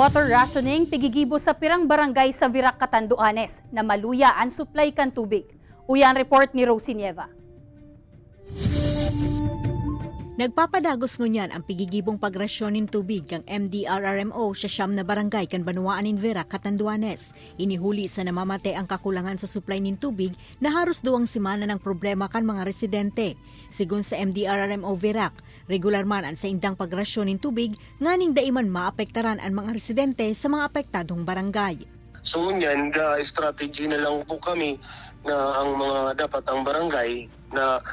Water rationing pigigibo sa pirang barangay sa Virac, Catanduanes na maluya ang supply kan tubig. Uyan report ni Rosie Nieva. Nagpapadagos ngunyan ang pigigibong pagrasyon ng tubig kang MDRRMO sa siyam na barangay kan Banuaan in Vera, Catanduanes. Inihuli sa namamate ang kakulangan sa supply ng tubig na haros duwang simana ng problema kan mga residente. Sigun sa MDRRMO Verac, regular man ang sa indang pagrasyon ng tubig, nganing daiman maapektaran ang mga residente sa mga apektadong barangay. So ngunyan, the strategy na lang po kami na ang mga dapat ang barangay na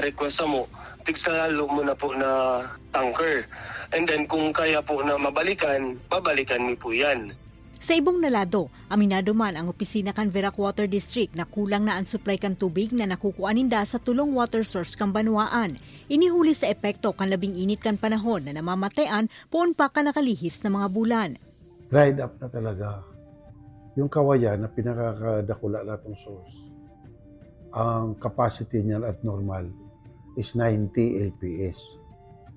request mo, tigsalo mo na po na tanker. And then kung kaya po na mabalikan, babalikan mi po yan. Sa ibong nalado, aminado man ang opisina kan Verac Water District na kulang na ang supply kan tubig na nakukuaninda sa tulong water source kan Banwaan. Inihuli sa epekto kan labing init kan panahon na namamatean poon pa ka nakalihis na mga bulan. dried up na talaga. Yung kawayan na pinakakadakula natong source, ang capacity niya at normal is 90 LPS.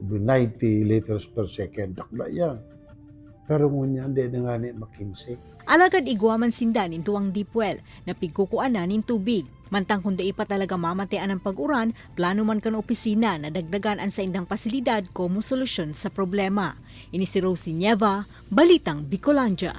90 liters per second. Dakla yan. Pero ngunyan, hindi na nga ni makinsik. Alagad igwaman sindan in tuwang deep well na pigkukuanan ng tubig. Mantang kung di pa talaga mamatean ang pag-uran, plano man kan opisina na dagdagan ang sa indang pasilidad como solusyon sa problema. Ini si Rosie Nieva, Balitang Bicolandia.